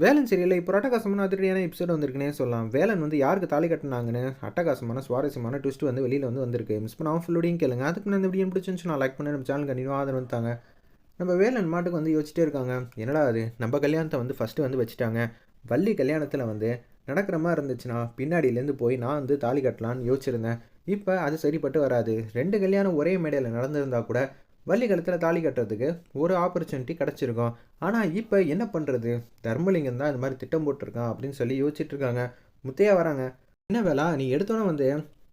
வேலன் சீரியலில் இப்போ அட்டகாசமான அதிரடியான எபிசோட் வந்திருக்குனே சொல்லலாம். வேலன் வந்து யாருக்கு தாலி கட்டினாங்கன்னு அட்டகாசமான சுவாரஸ்யமான ட்விஸ்ட் வந்து வெளியில் வந்து வந்திருக்கு. மிஸ் பண்ணாமல் ஃபுல்லோடையும் கேளுங்க. அதுக்கு நான் எப்படி பிடிச்சிருந்துச்சு நான் லைக் பண்ணி நம்ம சேனல் கண்டினியூ ஆதரவு வந்துட்டாங்க நம்ம வேலன் மாட்டுக்கு வந்து யோசிச்சிட்டே இருக்காங்க. என்னடா அது? நம்ம கல்யாணத்தை வந்து ஃபஸ்ட்டு வந்து வச்சுட்டாங்க. வள்ளி கல்யாணத்தில் வந்து நடக்கிற மாதிரி இருந்துச்சுன்னா பின்னாடியிலேருந்து போய் நான் வந்து தாலி கட்டலான்னு யோசிச்சிருந்தேன். இப்போ அது சரிப்பட்டு வராது. ரெண்டு கல்யாணம் ஒரே மேடையில் நடந்திருந்தா கூட வள்ளி கழுத்தில் தாலி கட்டுறதுக்கு ஒரு ஆப்பர்ச்சுனிட்டி கிடச்சிருக்கும். ஆனால் இப்போ என்ன பண்ணுறது தர்மலிங்கம் தான் இந்த மாதிரி திட்டம் போட்டிருக்கான் அப்படின்னு சொல்லி யோசிச்சுட்டு இருக்காங்க. முத்தையா வராங்க. என்ன வேலா நீ எடுத்தோன்னே வந்து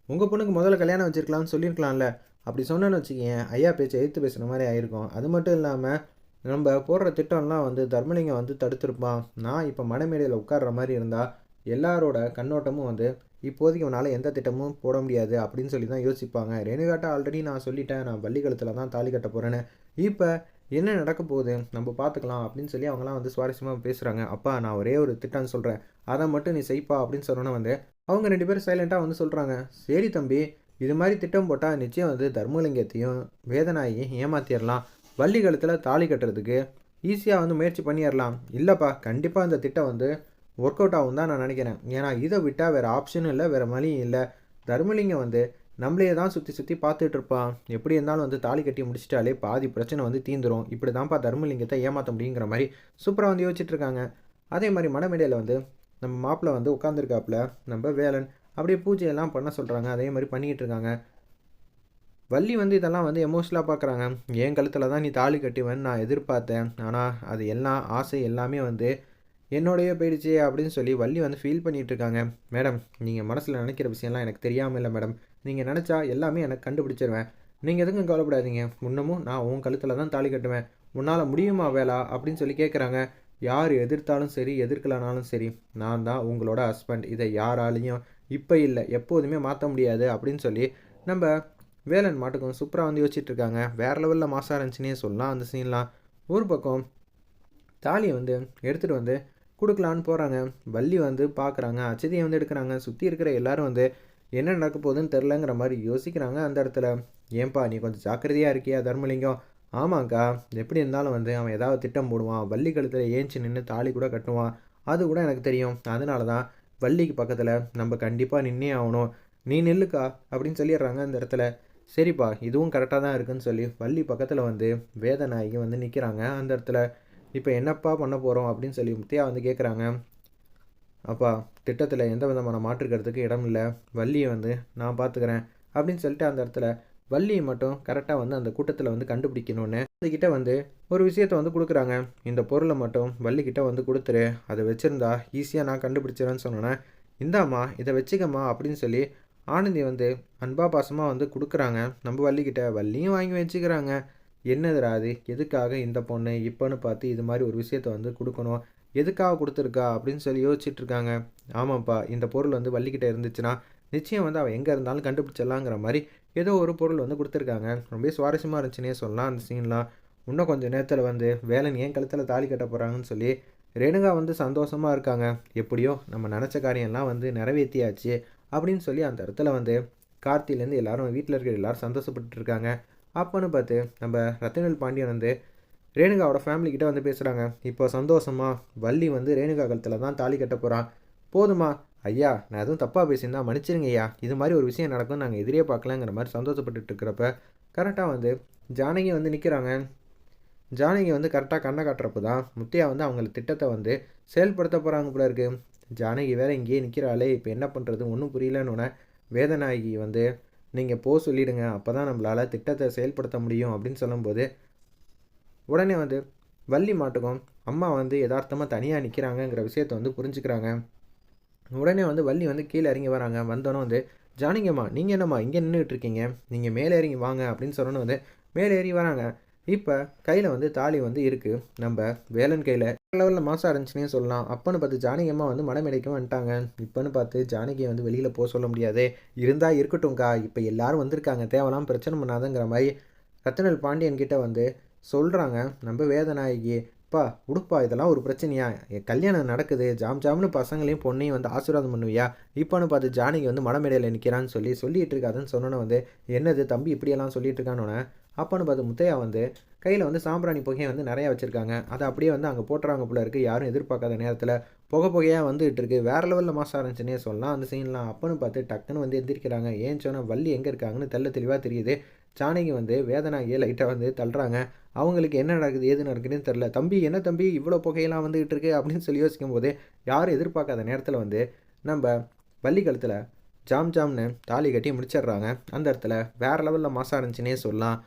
உங்கள் பொண்ணுக்கு முதல்ல கல்யாணம் வச்சுருக்கலாம்னு சொல்லியிருக்கலாம்ல. அப்படி சொன்னேன்னு வச்சுக்கேன் ஐயா பேச்சை எழுத்து பேசுகிற மாதிரி ஆயிருக்கும். அது மட்டும் இல்லாமல் நம்ம போடுற திட்டம்லாம் வந்து தர்மலிங்கம் வந்து தடுத்திருப்பான். நான் இப்போ மனமேடையில் உட்கார்ற மாதிரி இருந்தால் எல்லாரோட கண்ணோட்டமும் வந்து இப்போதைக்கு அவனால் எந்த திட்டமும் போட முடியாது அப்படின்னு சொல்லி தான் யோசிப்பாங்க. ரேணுகாட்டா ஆல்ரெடி நான் சொல்லிட்டேன். நான் வள்ளிக்கழுத்தில் தான் தாலி கட்ட போகிறேன்னு இப்போ என்ன நடக்க போகுது? நம்ம பார்த்துக்கலாம் அப்படின்னு சொல்லி அவங்களாம் வந்து சுவாரஸ்யமாக பேசுகிறாங்க அப்பா நான் ஒரே ஒரு திட்டம்னு சொல்கிறேன் அதை மட்டும் நீ செய்ப்பா அப்படின்னு சொன்னோன்னே வந்து அவங்க ரெண்டு பேரும் சைலண்ட்டாக வந்து சொல்கிறாங்க சரி தம்பி இது மாதிரி திட்டம் போட்டால் நிச்சயம் வந்து தர்மலிங்கத்தையும் வேதனாயையும் ஏமாத்திடலாம் வள்ளி கழுத்தில் தாலி கட்டுறதுக்கு ஈஸியாக வந்து முயற்சி பண்ணிடலாம் இல்லைப்பா கண்டிப்பாக அந்த திட்டம் வந்து ஒர்க் அவுட் ஆகும் தான் நான் நினைக்கிறேன். ஏன்னா இதை விட்டால் வேறு ஆப்ஷனும் இல்லை வேறு வழியும் இல்லை. தர்மலிங்கம் வந்து நம்மளே தான் சுற்றி சுற்றி பார்த்துட்டு இருப்பான் எப்படி இருந்தாலும் வந்து தாலி கட்டி முடிச்சிட்டாலே பாதி பிரச்சனை வந்து தீந்துரும். இப்படி தான்ப்பா தர்மலிங்கத்தை ஏமாற்ற முடியுங்கிற மாதிரி சூப்பராக வந்து யோசிச்சுட்ருக்காங்க அதே மாதிரி மனமேடையில் வந்து நம்ம மாப்பிள்ளை வந்து உட்காந்துருக்காப்புல நம்ம வேலன் அப்படியே பூஜையெல்லாம் பண்ண சொல்கிறாங்க அதே மாதிரி பண்ணிக்கிட்டு இருக்காங்க. வள்ளி வந்து இதெல்லாம் வந்து எமோஷனலாக பார்க்குறாங்க என் கழுத்தில் தான் நீ தாலி கட்டிவன்னு நான் எதிர்பார்த்தேன். ஆனால் அது எல்லாம் ஆசை எல்லாமே வந்து என்னோடய போயிடுச்சு அப்படின்னு சொல்லி வள்ளி வந்து ஃபீல் பண்ணிகிட்டு இருக்காங்க மேடம் நீங்கள் மனசில் நினைக்கிற விஷயம்லாம் எனக்கு தெரியாமல் இல்லை மேடம். நீங்கள் நினச்சா எல்லாமே எனக்கு கண்டுபிடிச்சிருவேன். நீங்கள் எதுக்கும் கவலைப்படாதீங்க. முன்னமும் நான் உன் கழுத்தில் தான் தாலி கட்டுவேன். உன்னால் முடியுமா வேலா? அப்படின்னு சொல்லி கேட்குறாங்க யார் எதிர்த்தாலும் சரி எதிர்க்கலனாலும் சரி நான் தான் உங்களோட ஹஸ்பண்ட் இதை யாராலையும் இப்போ இல்லை எப்போதுமே மாற்ற முடியாது அப்படின்னு சொல்லி நம்ம வேலன் மாட்டுக்கும் சூப்பராக வந்து யோசிச்சுட்டு இருக்காங்க வேறு லெவலில் மாசாக இருந்துச்சுன்னே சொல்லலாம் அந்த சீன்லாம் ஒரு பக்கம் தாலியை வந்து எடுத்துகிட்டு வந்து கொடுக்கலான்னு போகிறாங்க வள்ளி வந்து பார்க்குறாங்க அச்சதியை வந்து எடுக்கிறாங்க. சுற்றி இருக்கிற எல்லாரும் வந்து என்ன நடக்க போகுதுன்னு தெரிலங்கிற மாதிரி யோசிக்கிறாங்க அந்த இடத்துல. ஏன்பா நீ கொஞ்சம் ஜாக்கிரதையாக இருக்கியா தர்மலிங்கம்? ஆமாங்க்கா எப்படி இருந்தாலும் வந்து அவன் ஏதாவது திட்டம் போடுவான். வள்ளி கழுத்தில் ஏஞ்சி நின்று தாலி கூட கட்டுவான். அது கூட எனக்கு தெரியும். அதனால தான் வள்ளிக்கு பக்கத்தில் நம்ம கண்டிப்பாக நின்னே ஆகணும். நீ நில்லுக்கா அப்படின்னு சொல்லிடுறாங்க அந்த இடத்துல. சரிப்பா இதுவும் கரெக்டாக தான் இருக்குன்னு சொல்லி வள்ளி பக்கத்தில் வந்து வேதநாயகி வந்து நிற்கிறாங்க அந்த இடத்துல. இப்போ என்னப்பா பண்ண போகிறோம் அப்படின்னு சொல்லி முத்தையா வந்து கேட்குறாங்க அப்பா திட்டத்தில் எந்த விதமான மாற்றுக்கிறதுக்கு இடம் இல்லை. வள்ளியை வந்து நான் பார்த்துக்கிறேன் அப்படின்னு சொல்லிட்டு அந்த இடத்துல வள்ளியை மட்டும் கரெக்டாக வந்து அந்த கூட்டத்தில் வந்து கண்டுபிடிக்கணும்னு அதுக்கிட்ட வந்து ஒரு விஷயத்த வந்து கொடுக்குறாங்க. இந்த பொருளை மட்டும் வள்ளிக்கிட்ட வந்து கொடுத்துரு. அதை வச்சுருந்தா ஈஸியாக நான் கண்டுபிடிச்சிடறேன்னு சொன்னேன் இந்தாம்மா இதை வச்சுக்கம்மா அப்படின்னு சொல்லி ஆனந்தி வந்து அன்பா பாசமாக வந்து கொடுக்குறாங்க. நம்ம வள்ளிக்கிட்ட வள்ளியும் வாங்கி வச்சுக்கிறாங்க. என்னதுரா அது? எதுக்காக இந்த பொண்ணு இப்போன்னு பார்த்து இது மாதிரி ஒரு விஷயத்த வந்து கொடுக்கணும்? எதுக்காக கொடுத்துருக்கா? அப்படின்னு சொல்லி யோசிச்சுட்டு இருக்காங்க ஆமாப்பா இந்த பொருள் வந்து வள்ளிக்கிட்ட இருந்துச்சுன்னா நிச்சயம் வந்து அவள் எங்கே இருந்தாலும் கண்டுபிடிச்சிடலாங்கிற மாதிரி ஏதோ ஒரு பொருள் வந்து கொடுத்துருக்காங்க. ரொம்ப சுவாரஸ்யமாக இருந்துச்சுன்னே சொல்லலாம் அந்த சீன்லாம். இன்னும் கொஞ்சம் நேரத்தில் வந்து வேலன் ஏன் கழுத்தில் தாலி கட்ட போகிறாங்கன்னு சொல்லி ரேணுகா வந்து சந்தோஷமாக இருக்காங்க. எப்படியோ நம்ம நினச்ச காரியம்லாம் வந்து நிறைவேற்றியாச்சு அப்படின்னு சொல்லி அந்த இடத்துல வந்து கார்த்திலேருந்து எல்லாரும் வீட்டில் இருக்கிற எல்லாரும் சந்தோஷப்பட்டு இருக்காங்க அப்போன்னு பார்த்து நம்ம ரத்தினல் பாண்டியன் வந்து ரேணுகாவோட ஃபேமிலிக்கிட்ட வந்து பேசுகிறாங்க இப்போ சந்தோஷமா வள்ளி வந்து ரேணுகா கழுத்தில் தான் தாலி கட்ட போகிறான் போதுமா? ஐயா நான் எதுவும் தப்பாக பேசியிருந்தா மன்னிச்சிருங்க ஐயா. இது மாதிரி ஒரு விஷயம் நடக்கும் நாங்கள் எதிரே பார்க்கலாங்கிற மாதிரி சந்தோஷப்பட்டுட்டு இருக்கிறப்ப கரெக்டாக வந்து ஜானகி வந்து நிற்கிறாங்க ஜானகி வந்து கரெக்டாக கண்ணை காட்டுறப்ப தான் முத்தையா வந்து அவங்கள திட்டத்தை வந்து செயல்படுத்த போகிறாங்க போல இருக்குது ஜானகி வேற இங்கேயே நிற்கிறாளே இப்போ என்ன பண்ணுறது ஒன்றும் புரியலன்னு வேதநாயகி வந்து நீங்கள் போ சொல்லிவிடுங்க அப்போ தான் நம்மளால் திட்டத்தை செயல்படுத்த முடியும் அப்படின்னு சொல்லும்போது உடனே வந்து வள்ளி மாட்டுக்கும் அம்மா வந்து யதார்த்தமாக தனியாக நிற்கிறாங்கங்கிற விஷயத்த வந்து புரிஞ்சுக்கிறாங்க. உடனே வந்து வள்ளி வந்து கீழே இறங்கி வராங்க. வந்தோன்னே வந்து ஜானிங்கம்மா நீங்கள் என்னம்மா இங்கே நின்றுட்டு இருக்கீங்க? நீங்கள் மேலே இறங்கி வாங்க அப்படின்னு சொன்னோன்னு வந்து மேலே ஏறி வராங்க. இப்போ கையில் வந்து தாலி வந்து இருக்குது நம்ம வேலன் கையில் லெவலில் மாதம் இருந்துச்சுன்னே சொல்லலாம். அப்போன்னு பார்த்து ஜானகியம்மா வந்து மனமேடைக்கும் வந்துட்டாங்க. இப்போன்னு பார்த்து ஜானகியை வந்து வெளியில் போக சொல்ல முடியாது. இருந்தால் இருக்கட்டும்க்கா. இப்போ எல்லாரும் வந்திருக்காங்க. தேவலாம் பிரச்சனை பண்ணாதுங்கிற மாதிரி ரத்தனல் பாண்டியன் கிட்ட வந்து சொல்கிறாங்க நம்ம வேதநாயகி அப்பா உடுப்பா இதெல்லாம் ஒரு பிரச்சனையா? என் கல்யாணம் நடக்குது. ஜாம் ஜாம்னு பசங்களையும் பொண்ணையும் வந்து ஆசீர்வாதம் பண்ணுவியா? இப்போன்னு பார்த்து ஜானகி வந்து மடமேடையில் நிற்கிறான்னு சொல்லி சொல்லிட்டு இருக்காதுன்னு சொன்னோன்னே வந்து என்னது தம்பி இப்படியெல்லாம் சொல்லிட்டு இருக்கானோன்னே அப்போன்னு பார்த்து முத்தையா வந்து கையில் வந்து சாம்பிராணி புகையை வந்து நிறையா வச்சுருக்காங்க. அதை அப்படியே வந்து அங்கே போட்டுறாங்க போல இருக்குது யாரும் எதிர்பார்க்காத நேரத்தில் புகை புகையாக வந்துகிட்டு இருக்கு. வேறு லெவலில் மாசாக இருந்துச்சுன்னே சொல்லலாம். அந்த சீன்லாம் அப்பனு பார்த்து டக்குன்னு வந்து எந்திரிக்கிறாங்க. ஏன் சொன்னால் வள்ளி எங்கே இருக்காங்கன்னு தெல்ல தெளிவாக தெரியுது. ஜானகி வந்து வேதனாகியே லைட்டாக வந்து தள்ளுறாங்க. அவங்களுக்கு என்ன நடக்குது ஏது நடக்குதுன்னு தெரில தம்பி என்ன தம்பி இவ்வளோ புகையெல்லாம் வந்துகிட்டு இருக்கு அப்படின்னு சொல்லி யோசிக்கும் போது யாரும் எதிர்பார்க்காத நேரத்தில் வந்து நம்ம வள்ளி கழுத்தில் ஜாம் ஜாம்னு தாலி கட்டி முடிச்சிடுறாங்க. அந்த இடத்துல வேறு லெவலில் மாசாக இருந்துச்சுன்னே சொல்லலாம்.